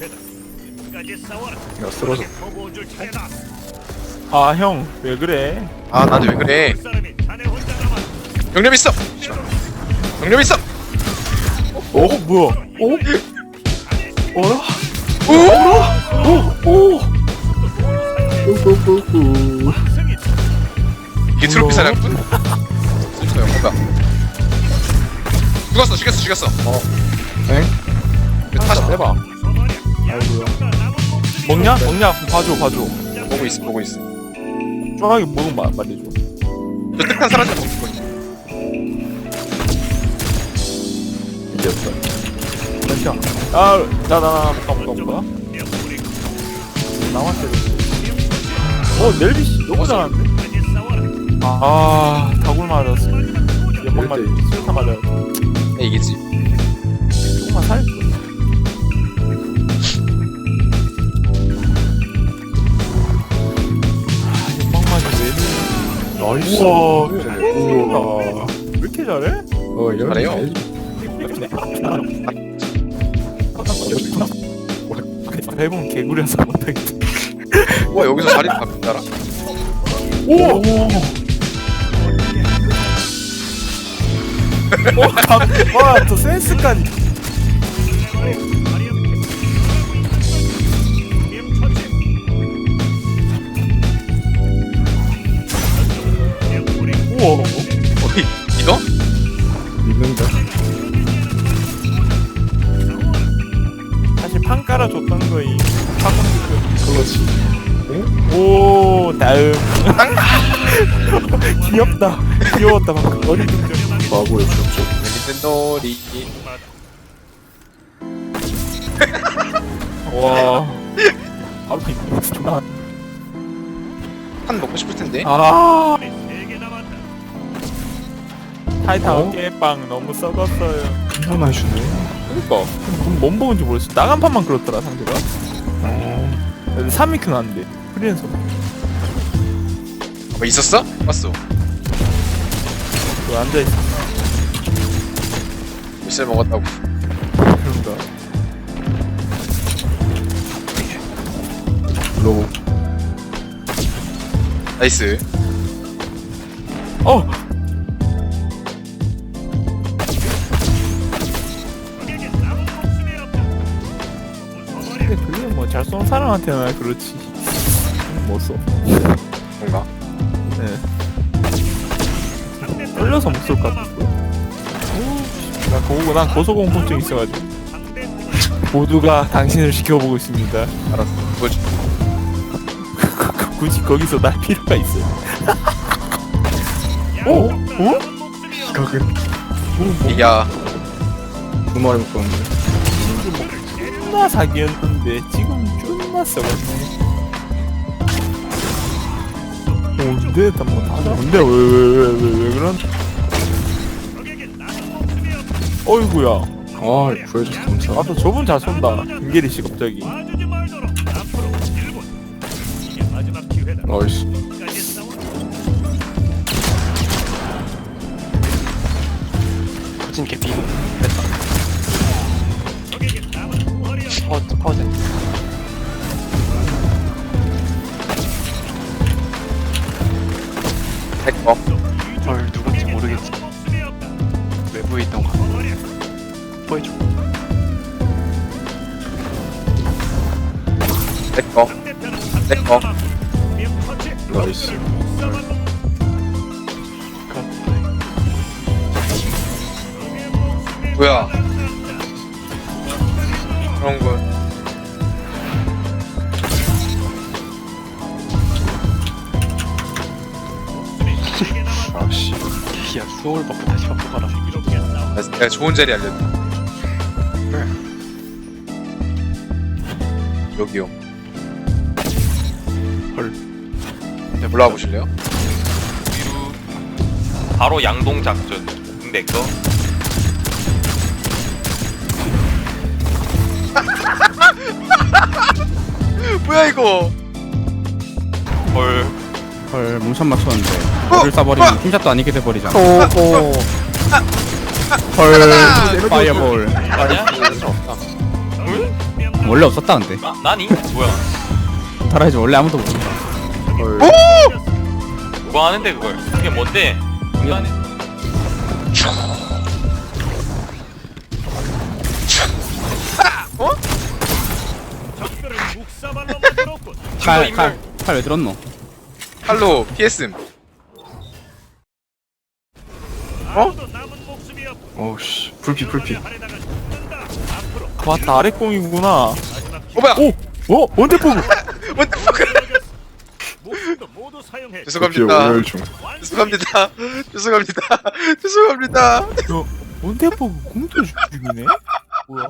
야 쓰러져. 아형 왜 그래? 아 나한테 왜 그래? 영념 있어! 영념 있어! 어 뭐야? 어? 어라? 오오오오 이게 트로피 사냥꾼? 진짜요 뭔가. 죽었어 죽였어 죽였어. 엥? 다 시 해봐. 먹냐? 먹냐? 봐줘 봐줘. 보고 있어 보고 있어 쫄하게 먹으면 말- 말해줘. 저 뜻한 사라져 먹고 있어 이겼다 잠시만. 아 나 나 나 못 가 못 가 못 가. 나왔어. 어 넬비 씨 너무 잘하는데? 아 다굴 맞았어. 연막 맞았어. 수류탄 맞았어. 네, 이기지 조금만 살렸어. 나이스 우와. 우와 왜 이렇게 잘해? 어 이런 잘해요. 밟으면 개구리여서 못하겠다. 와 여기서 자리 바꾼다라 오! 오, 감, 와, 저 센스까지. 어이 이거? 믿는다 사실 판 깔아줬던 거이. 그렇지 오, 다음. 귀엽다. 귀여웠다, 방금. 어린 동작. 바보의 족족 닌텐도리 와. 바로 이거 존나. 한 먹고 싶을 텐데 아. 타이탄 깨빵 너무 썩었어요. 얼마나 해주네 그니까 그럼 뭔 먹은지 모르겠어. 나간 판만 그렇더라 상대가. 어 3위큐는 안 돼. 프리랜서. 뭐 있었어? 봤어 그 앉아 있어. 미션 먹었다고 그런가. 로고 나이스 어. 잘 쏘는 사람한테는 그렇지. 못 써. 뭔가 네. 떨려서 못 쏠 것 같아. 나난 고소공포증 있어가지고 모두가 당신을 지켜보고 있습니다. 알았어 보여줘 굳이 거기서 날 필요가 있어요. 어? 어? 각은 이야 두 마리 묶었는데 존나 사기였는데 지금 존나 썩었네. 어, 근데 다뭐다 근데 왜왜 왜 왜 왜 그런? 어이구야. 아 구해줘서 감사 아또 저분 잘 쏜다. 김계리 씨 갑자기. 나이스 보여줘. 백업 백업 나이스. 뭐야? 그런 건 아씨. 야 수월 다시 받고 가라 내가- 좋은 자리 알려줘 여기요. 헐. 네, 올라와 보실래요? 위로. 바로 양동 작전. 내거. 뭐야 이거? 헐. 헐 뭉천 맞췄는데. 를 쏴버리면 팀샷도 아니게 돼버리잖아. 오호. 헐. 파이어볼 아니야? 원래 없었다 근데 나, 나니? 뭐야? 타라이즈 원래 아무도 모른다 헐. 누가 하는데 그걸? 그게 뭔데? 적들을 묵사발로 만들었군. 칼칼 칼 왜 들었노 목숨이 없고 어, 어우씨 풀피 풀피. 그 왔다 아래 꽁이구나. 어 뭐야? 오! 어? 원대 모두 사용해. 죄송합니다. 오열 중. 죄송합니다. 죄송합니다. 죄송합니다. 원대 포그 공도 죽이네? 뭐야